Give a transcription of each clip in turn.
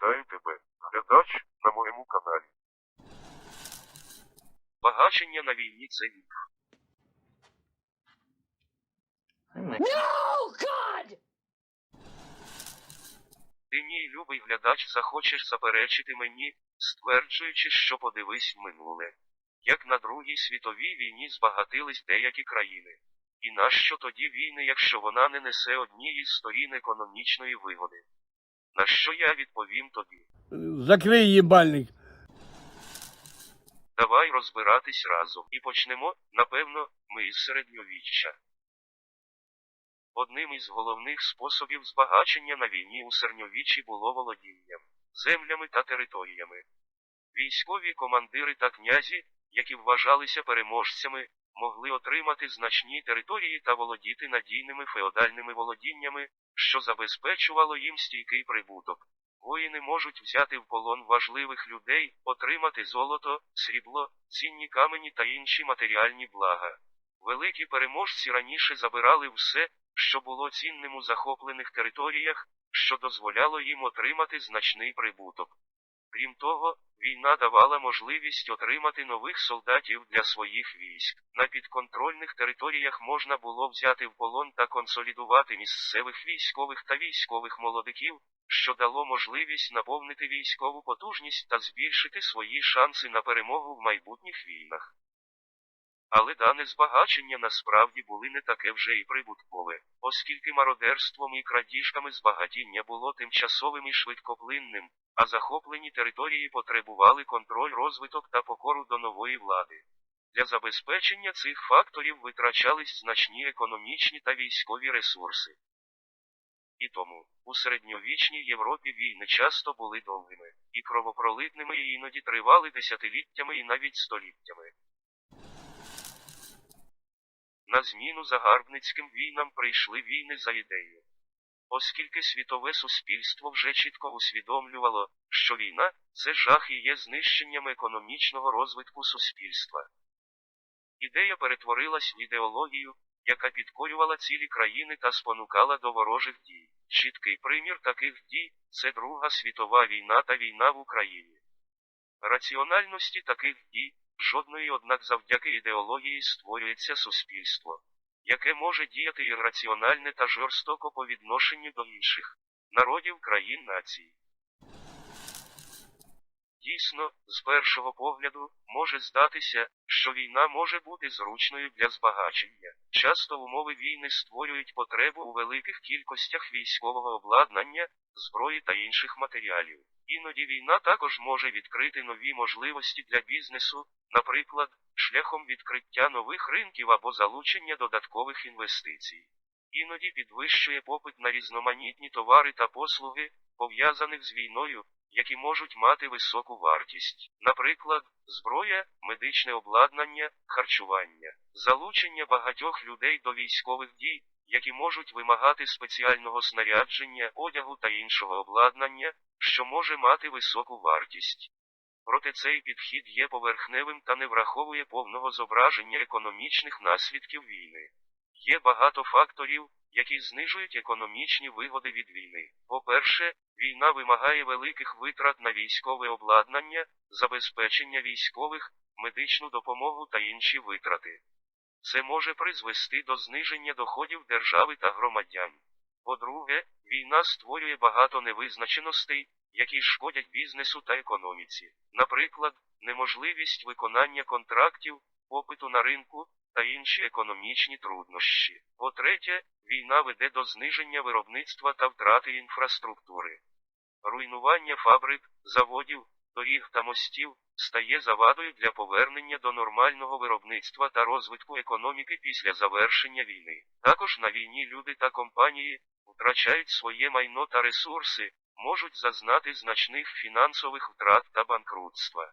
Вітаю тебе, глядач, на моєму каналі. Багачення на війні це міф. No, God! Ти, мій любий глядач, захочеш заперечити мені, стверджуючи, що подивись минуле. Як на Другій світовій війні збагатились деякі країни. І нащо тоді війни, якщо вона не несе однієї з сторін економічної вигоди? На що я відповім тобі? Закрий їбальник. Давай розбиратись разом. І почнемо, напевно, ми із середньовіччя. Одним із головних способів збагачення на війні у середньовіччі було володіння землями та територіями. Військові командири та князі, які вважалися переможцями, могли отримати значні території та володіти надійними феодальними володіннями, що забезпечувало їм стійкий прибуток. Воїни можуть взяти в полон важливих людей, отримати золото, срібло, цінні камені та інші матеріальні блага. Великі переможці раніше забирали все, що було цінним у захоплених територіях, що дозволяло їм отримати значний прибуток. Крім того, війна давала можливість отримати нових солдатів для своїх військ. На підконтрольних територіях можна було взяти в полон та консолідувати місцевих військових та військових молодиків, що дало можливість наповнити військову потужність та збільшити свої шанси на перемогу в майбутніх війнах. Але дане збагачення насправді були не таке вже і прибуткове, оскільки мародерством і крадіжками збагатіння було тимчасовим і швидкоплинним, а захоплені території потребували контроль розвиток та покору до нової влади. Для забезпечення цих факторів витрачались значні економічні та військові ресурси. І тому, у середньовічній Європі війни часто були довгими, і кровопролитними і іноді тривали десятиліттями і навіть століттями. На зміну загарбницьким війнам прийшли війни за ідею. Оскільки світове суспільство вже чітко усвідомлювало, що війна це жах і є знищенням економічного розвитку суспільства. Ідея перетворилась в ідеологію, яка підкорювала цілі країни та спонукала до ворожих дій. Чіткий примір таких дій це Друга світова війна та війна в Україні. Раціональності таких дій жодної, однак завдяки ідеології створюється суспільство, яке може діяти ірраціональне та жорстоко по відношенню до інших народів країн націй. Дійсно, з першого погляду, може здатися, що війна може бути зручною для збагачення. Часто умови війни створюють потребу у великих кількостях військового обладнання, зброї та інших матеріалів. Іноді війна також може відкрити нові можливості для бізнесу, наприклад, шляхом відкриття нових ринків або залучення додаткових інвестицій. Іноді підвищує попит на різноманітні товари та послуги, пов'язаних з війною, які можуть мати високу вартість, наприклад, зброя, медичне обладнання, харчування, залучення багатьох людей до військових дій, які можуть вимагати спеціального снарядження, одягу та іншого обладнання, що може мати високу вартість. Проте цей підхід є поверхневим та не враховує повного зображення економічних наслідків війни. Є багато факторів, які знижують економічні вигоди від війни. По-перше, війна вимагає великих витрат на військове обладнання, забезпечення військових, медичну допомогу та інші витрати. Це може призвести до зниження доходів держави та громадян. По-друге, війна створює багато невизначеностей, які шкодять бізнесу та економіці, наприклад, неможливість виконання контрактів, попиту на ринку та інші економічні труднощі. По-третє, війна веде до зниження виробництва та втрати інфраструктури. Руйнування фабрик, заводів, доріг та мостів стає завадою для повернення до нормального виробництва та розвитку економіки після завершення війни. Також на війні люди та компанії втрачають своє майно та ресурси, можуть зазнати значних фінансових втрат та банкрутства.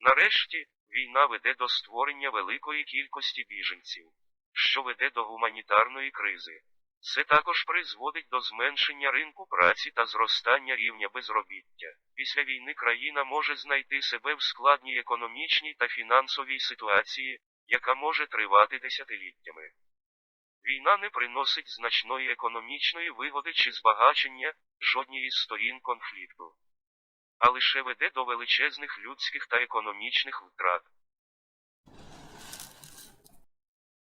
Нарешті, війна веде до створення великої кількості біженців, що веде до гуманітарної кризи. Це також призводить до зменшення ринку праці та зростання рівня безробіття. Після війни країна може знайти себе в складній економічній та фінансовій ситуації, яка може тривати десятиліттями. Війна не приносить значної економічної вигоди чи збагачення жодній з сторін конфлікту, а лише веде до величезних людських та економічних втрат.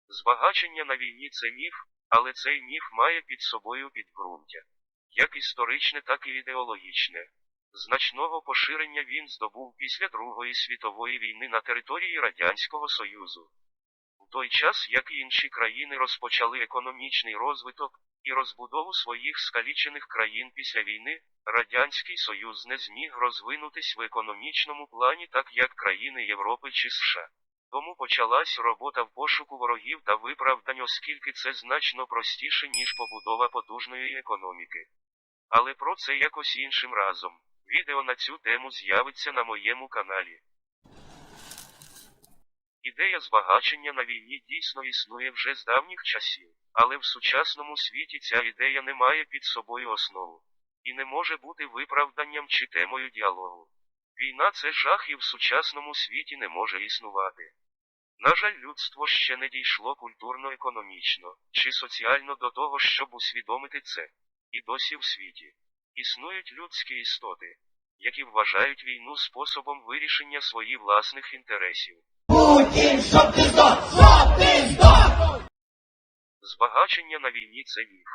Збагачення на війні це міф, але цей міф має під собою підґрунтя. Як історичне, так і ідеологічне. Значного поширення він здобув після Другої світової війни на території Радянського Союзу. У той час, як і інші країни розпочали економічний розвиток і розбудову своїх скалічених країн після війни, Радянський Союз не зміг розвинутись в економічному плані так як країни Європи чи США. Тому почалась робота в пошуку ворогів та виправдань, оскільки це значно простіше, ніж побудова потужної економіки. Але про це якось іншим разом. Відео на цю тему з'явиться на моєму каналі. Ідея збагачення на війні дійсно існує вже з давніх часів, але в сучасному світі ця ідея не має під собою основу і не може бути виправданням чи темою діалогу. Війна це жах і в сучасному світі не може існувати. На жаль, людство ще не дійшло культурно-економічно чи соціально до того, щоб усвідомити це. І досі в світі існують людські істоти, які вважають війну способом вирішення своїх власних інтересів. Путін, щоб ти здох, щоб ти здох! Збагачення на війні це міф.